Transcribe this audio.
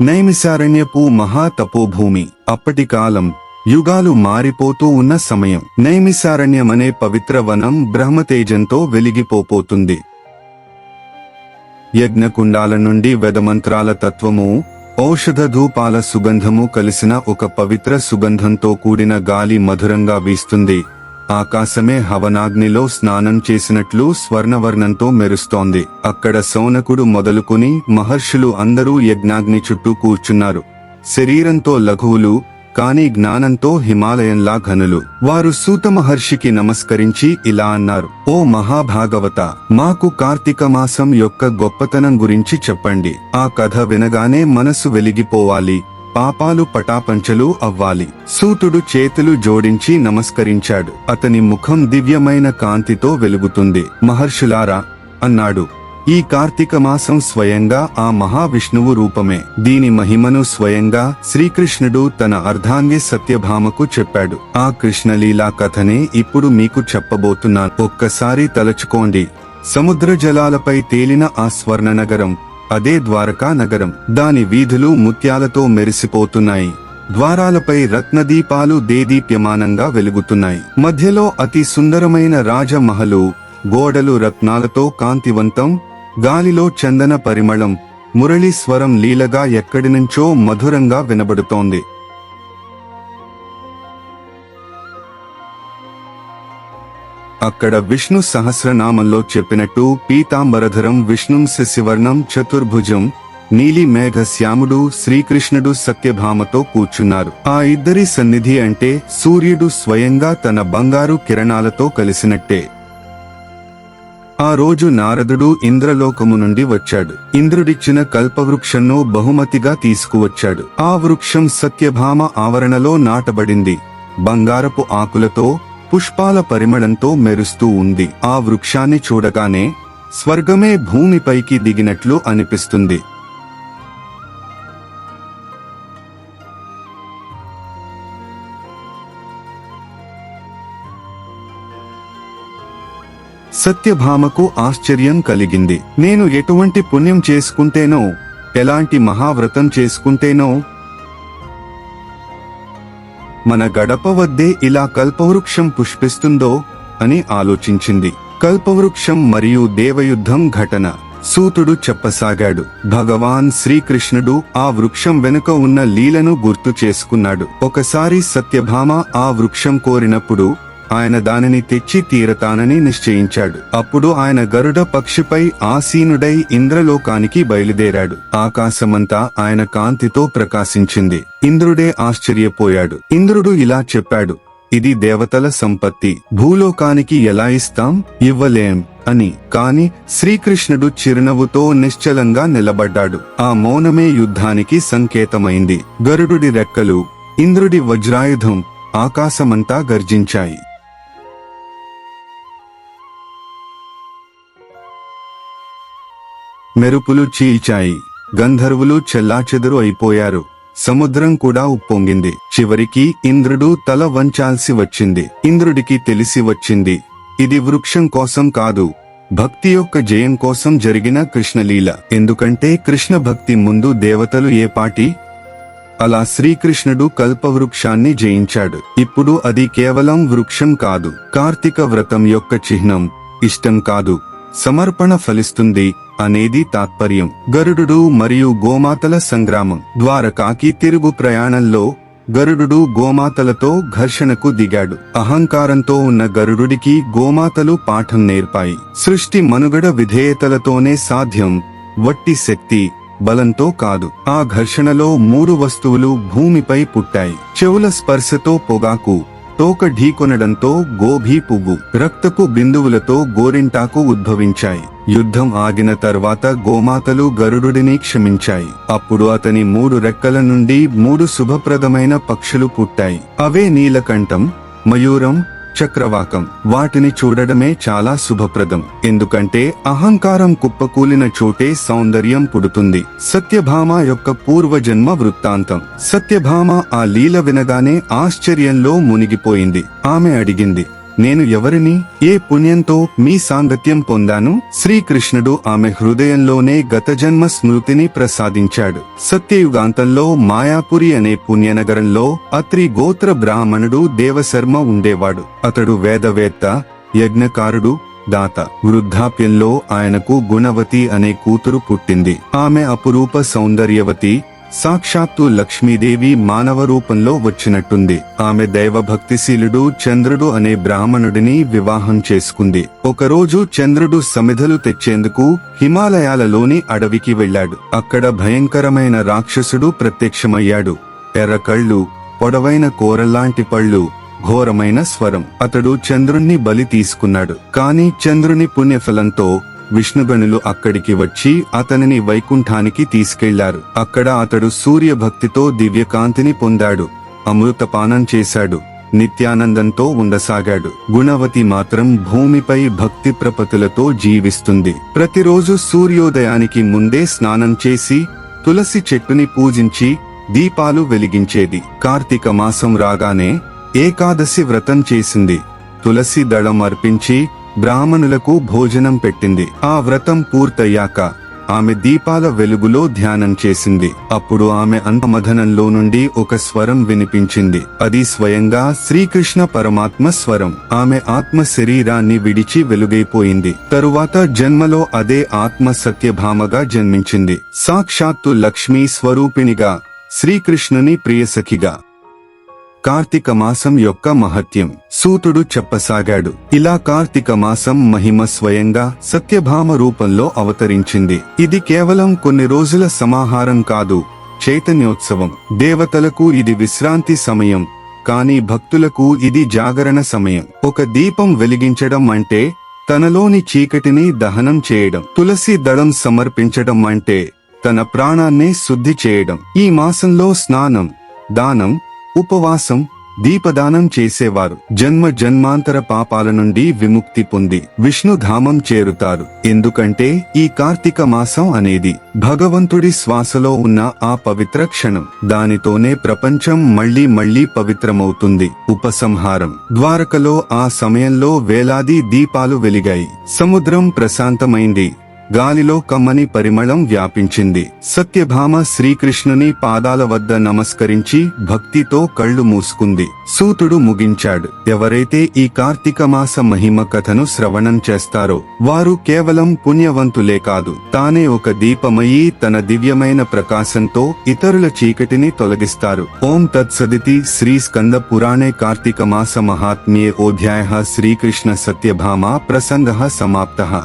నైమిసారణ్యపు మహాతపోభూమి. అప్పటి కాలం యుగాలు మారిపోతూ ఉన్న సమయం. నైమిసారణ్యమనే పవిత్ర వనం బ్రహ్మతేజంతో వెలిగిపోపోతుంది యజ్ఞకుండాల నుండి వేదమంత్రాల తత్వము ఔషధ ధూపాల సుగంధము కలిసిన ఒక పవిత్ర సుగంధంతో కూడిన గాలి మధురంగా వీస్తుంది. ఆకాశమే హవనాగ్నిలో స్నానం చేసినట్లు స్వర్ణవర్ణంతో మెరుస్తోంది. అక్కడ సౌనకుడు మొదలుకుని మహర్షులు అందరూ యజ్ఞాగ్ని చుట్టూ కూర్చున్నారు. శరీరంతో లఘువులు కాని జ్ఞానంతో హిమాలయంలా ఘనులు. వారు సూత మహర్షికి నమస్కరించి ఇలా అన్నారు ఓ మహాభాగవత మాకు కార్తీక మాసం యొక్క గొప్పతనం గురించి చెప్పండి. ఆ కథ వినగానే మనసు వెలిగిపోవాలి. పాపాలు పటాపంచలు అవ్వాలి. సూతుడు చేతులు జోడించి నమస్కరించాడు. అతని ముఖం దివ్యమైన కాంతితో వెలుగుతుంది. మహర్షులారా అన్నాడు. ఈ కార్తీక మాసం స్వయంగా ఆ మహావిష్ణువు రూపమే. దీని మహిమను స్వయంగా శ్రీకృష్ణుడు తన అర్ధాంగి సత్యభామకు చెప్పాడు. ఆ కృష్ణలీలా కథనే ఇప్పుడు మీకు చెప్పబోతున్నాను. ఒక్కసారి తలచుకోండి. సముద్ర జలాలపై తేలిన ఆ స్వర్ణ నగరం అదే ద్వారకా నగరం. దాని వీధులు ముత్యాలతో మెరిసిపోతున్నాయి. ద్వారాలపై రత్నదీపాలు దేదీప్యమానంగా వెలుగుతున్నాయి. మధ్యలో అతి సుందరమైన రాజమహలు గోడలు రత్నాలతో కాంతివంతం గాలిలో చందన పరిమళం మురళీ స్వరం లీలగా ఎక్కడి నుంచో మధురంగా వినబడుతోంది. అక్కడ విష్ణు సహస్రనామంలో చెప్పినట్టు పీతాంబరధరం విష్ణుం శశివర్ణం చతుర్భుజం నీలి మేఘ శ్యాముడు శ్రీకృష్ణుడు సత్యభామతో కూర్చున్నారు. ఆ ఇద్దరి సన్నిధి అంటే సూర్యుడు స్వయంగా తన బంగారు కిరణాలతో కలిసినట్టే. ఆ రోజు నారదుడు ఇంద్రలోకము నుండి వచ్చాడు. ఇంద్రుడిచ్చిన కల్పవృక్షంను బహుమతిగా తీసుకువచ్చాడు. ఆ వృక్షం సత్యభామ ఆవరణలో నాటబడింది. బంగారపు ఆకులతో పుష్పాల పరిమళంతో మెరుస్తూ ఉంది. ఆ వృక్షాన్ని చూడగానే స్వర్గమే భూమిపైకి దిగినట్లు అనిపిస్తుంది. సత్యభామకు ఆశ్చర్యం కలిగింది. నేను ఎటువంటి పుణ్యం చేసుకుంటేనో ఎలాంటి మహావ్రతం చేసుకుంటేనో మన గడప వద్దే ఇలా కల్పవృక్షం పుష్పిస్తుందో అని ఆలోచించింది. కల్పవృక్షం మరియు దేవయుద్ధం ఘటన. సూతుడు చెప్పసాగాడు. భగవాన్ శ్రీకృష్ణుడు ఆ వృక్షం వెనుక ఉన్న లీలను గుర్తు చేసుకున్నాడు. ఒకసారి సత్యభామ ఆ వృక్షం కోరినప్పుడు ఆయన దానిని తెచ్చి తీరతానని నిశ్చయించాడు. అప్పుడు ఆయన గరుడ పక్షిపై ఆసీనుడై ఇంద్రలోకానికి బయలుదేరాడు. ఆకాశమంతా ఆయన కాంతితో ప్రకాశించింది. ఇంద్రుడే ఆశ్చర్యపోయాడు. ఇంద్రుడు ఇలా చెప్పాడు ఇది దేవతల సంపత్తి. భూలోకానికి ఎలా ఇస్తాం? ఇవ్వలేం అని. కాని శ్రీకృష్ణుడు చిరునవ్వుతో నిశ్చలంగా నిలబడ్డాడు. ఆ మౌనమే యుద్ధానికి సంకేతమైంది. గరుడుడి రెక్కలు ఇంద్రుడి వజ్రాయుధం ఆకాశమంతా గర్జించాయి. మెరుపులు చీల్చాయి. గంధర్వులు చెల్లాచెదురు అయిపోయారు. సముద్రం కూడా ఉప్పొంగింది. చివరికి ఇంద్రుడు తల వంచాల్సి వచ్చింది. ఇంద్రుడికి తెలిసి వచ్చింది. ఇది వృక్షం కోసం కాదు. భక్తి యొక్క జయం కోసం జరిగిన కృష్ణలీల. ఎందుకంటే కృష్ణ భక్తి ముందు దేవతలు ఏ పాటి? అలా శ్రీకృష్ణుడు కల్పవృక్షాన్ని జయించాడు. ఇప్పుడు అది కేవలం వృక్షం కాదు. కార్తీక వ్రతం యొక్క చిహ్నం. ఇష్టం కాదు. సమర్పణ ఫలిస్తుంది అనేది తాత్పర్యం. గరుడు మరియు గోమాతల సంగ్రామం ద్వారకాకి తిరుగు ప్రయాణంలో గరుడు గోమాతలతో ఘర్షణకు దిగాడు. అహంకారంతో ఉన్న గరుడుడికి గోమాతలు పాఠం నేర్పాయి. సృష్టి మనుగడ విధేయతలతోనే సాధ్యం. వట్టి శక్తి బలంతో కాదు. ఆ ఘర్షణలో మూడు వస్తువులు భూమిపై పుట్టాయి. చెవుల స్పర్శతో పొగాకు తోక ఢీకొనడంతో గోభీ పువ్వు రక్తపు బిందువులతో గోరింటాకు ఉద్భవించాయి. యుద్ధం ఆగిన తర్వాత గోమాతలు గరుడుడిని క్షమించాయి. అప్పుడు అతని మూడు రెక్కల నుండి మూడు శుభప్రదమైన పక్షులు పుట్టాయి. అవే నీలకంఠం మయూరం చక్రవాకం. వాటిని చూడడమే చాలా శుభప్రదం. ఎందుకంటే అహంకారం కుప్పకూలిన చోటే సౌందర్యం పుడుతుంది. సత్యభామ యొక్క పూర్వజన్మ వృత్తాంతం. సత్యభామ ఆ లీల వినగానే ఆశ్చర్యంలో మునిగిపోయింది. ఆమె అడిగింది నేను ఎవరిని ఏ పుణ్యంతో మీ సాంగత్యం పొందాను? శ్రీకృష్ణుడు ఆమె హృదయంలోనే గత జన్మ స్మృతిని ప్రసాదించాడు. సత్యయుగాంతంలో మాయాపురి అనే పుణ్యనగరంలో అత్రి గోత్ర బ్రాహ్మణుడు దేవశర్మ ఉండేవాడు. అతడు వేదవేత్త యజ్ఞకారుడు దాత. వృద్ధాప్యంలో ఆయనకు గుణవతి అనే కూతురు పుట్టింది. ఆమె అపురూప సౌందర్యవతి సాక్షాత్తు లక్ష్మీదేవి మానవ రూపంలో వచ్చినట్టుంది. ఆమె దైవభక్తిశీలుడు చంద్రుడు అనే బ్రాహ్మణుడిని వివాహం చేసుకుంది. ఒకరోజు చంద్రుడు సమిధలు తెచ్చేందుకు హిమాలయాలలోని అడవికి వెళ్ళాడు. అక్కడ భయంకరమైన రాక్షసుడు ప్రత్యక్షమయ్యాడు. ఎర్ర కళ్ళు పొడవైన కూరల్లాంటి పళ్ళు ఘోరమైన స్వరం. అతడు చంద్రుణ్ణి బలి తీసుకున్నాడు. కాని చంద్రుని పుణ్యఫలంతో విష్ణుగణులు అక్కడికి వచ్చి అతనిని వైకుంఠానికి తీసుకెళ్ళారు. అక్కడ అతడు సూర్యభక్తితో దివ్యకాంతిని పొందాడు. అమృతపానం చేశాడు. నిత్యానందంతో ఉండసాగాడు. గుణవతి మాత్రం భూమిపై భక్తి ప్రపతులతో జీవిస్తుంది. ప్రతిరోజు సూర్యోదయానికి ముందే స్నానం చేసి తులసి చెట్టుని పూజించి దీపాలు వెలిగించేది. కార్తీక మాసం రాగానే ఏకాదశి వ్రతం చేసింది. తులసి దళం అర్పించి బ్రాహ్మణులకు భోజనం పెట్టింది. ఆ వ్రతం పూర్తయ్యాక ఆమె దీపాల వెలుగులో ధ్యానం చేసింది. అప్పుడు ఆమె అంతమధనంలో నుండి ఒక స్వరం వినిపించింది. అది స్వయంగా శ్రీకృష్ణ పరమాత్మ స్వరం. ఆమె ఆత్మ శరీరాన్ని విడిచి వెలుగైపోయింది. తరువాత జన్మలో అదే ఆత్మ సత్యభామగా జన్మించింది. సాక్షాత్తు లక్ష్మీ స్వరూపిణిగా శ్రీకృష్ణుని ప్రియసఖిగా. కార్తీక మాసం యొక్క మహత్యం. సూతుడు చెప్పసాగాడు. ఇలా కార్తీక మాసం మహిమ స్వయంగా సత్యభామ రూపంలో అవతరించింది. ఇది కేవలం కొన్ని రోజుల సమాహారం కాదు చైతన్యోత్సవం. దేవతలకు ఇది విశ్రాంతి సమయం కానీ భక్తులకు ఇది జాగరణ సమయం. ఒక దీపం వెలిగించడం అంటే తనలోని చీకటిని దహనం చేయడం. తులసి దళం సమర్పించడం అంటే తన ప్రాణాన్నే శుద్ధి చేయడం. ఈ మాసంలో స్నానం దానం ఉపవాసం దీపదానం చేసేవారు. జన్మ జన్మాంతర పాపాల నుండి విముక్తి పొంది విష్ణుధామం చేరుతారు. ఎందుకంటే ఈ కార్తీక మాసం అనేది భగవంతుడి శ్వాసలో ఉన్న ఆ పవిత్ర క్షణం. దానితోనే ప్రపంచం మళ్ళీ మళ్ళీ పవిత్రమవుతుంది. ఉపసంహారం. ద్వారకలో ఆ సమయంలో వేలాది దీపాలు వెలిగాయి. సముద్రం ప్రశాంతమైంది. గాలిలో కమ్మని పరిమళం వ్యాపించింది. సత్యభామ శ్రీకృష్ణుని పాదాల వద్ద నమస్కరించి భక్తితో కళ్ళు మూసుకుంది. సూతుడు ముగించాడు. ఎవరైతే ఈ కార్తీక మాస మహిమ కథను శ్రవణం చేస్తారో వారు కేవలం పుణ్యవంతులే కాదు. తానే ఒక దీపమయి తన దివ్యమైన ప్రకాశంతో ఇతరుల చీకటిని తొలగిస్తారు. ఓం తత్సదితి శ్రీ స్కంద పురాణే కార్తీక మాస మహాత్మ్యే ఓధ్యాయ శ్రీకృష్ణ సత్యభామ ప్రసంగ సమాప్త.